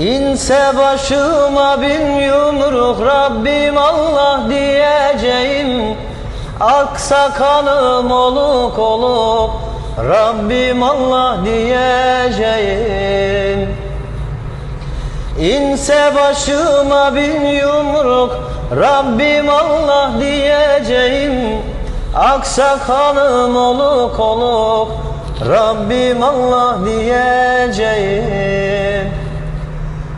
İnse başıma bin yumruk Rabbim Allah diyeceğim. Aksakalım oluk oluk Rabbim Allah diyeceğim. İnse başıma bin yumruk Rabbim Allah diyeceğim. Aksakalım oluk oluk Rabbim Allah diyeceğim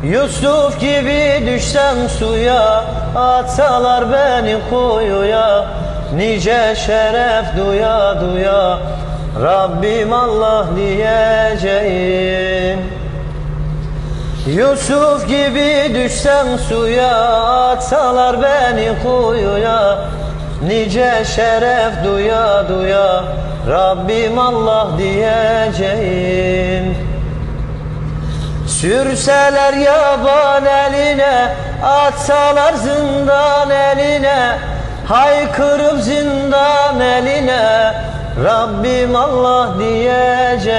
Yusuf gibi düşsem suya Atsalar beni kuyuya Nice şeref duya duya Rabbim Allah diyeceğim. Yusuf gibi düşsem suya Atsalar beni kuyuya Nice şeref duya duya Rabbim Allah diyeceğim Sürseler yaban eline Atsalar zindan eline Haykırıp zindan eline Rabbim Allah diyeceğim.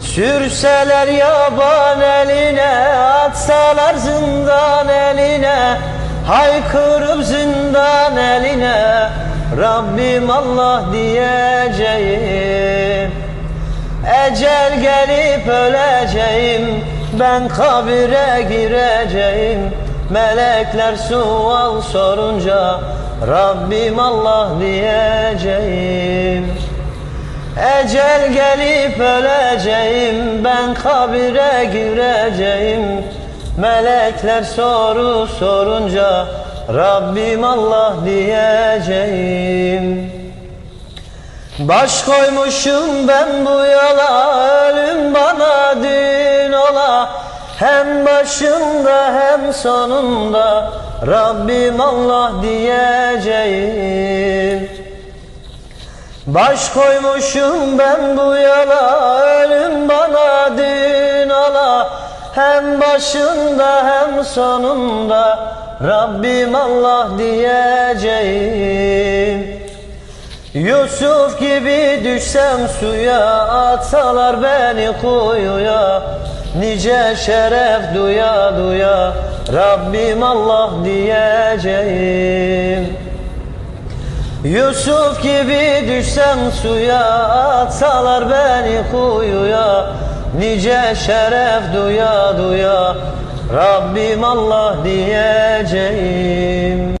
Sürseler yaban eline Atsalar zindan eline Haykırıp zindan eline Rabbim Allah diyeceğim Gelip öleceğim Ben kabire gireceğim. Melekler sual sorunca Rabbim Allah diyeceğim. Ecel gelip öleceğim Ben kabire gireceğim. Melekler soru sorunca Rabbim Allah diyeceğim. Baş koymuşum ben bu yola başında hem sonunda Rabbim Allah diyeceğim. Baş koymuşum ben bu yola Ölüm bana dün ola. Hem başında hem sonunda Rabbim Allah diyeceğim. Yusuf gibi düşsem suya Atsalar beni kuyuya Nice şeref duya duya Rabbim Allah diyeceğim. Yusuf gibi düşsem suya Atsalar beni kuyuya. Nice şeref duya duya Rabbim Allah diyeceğim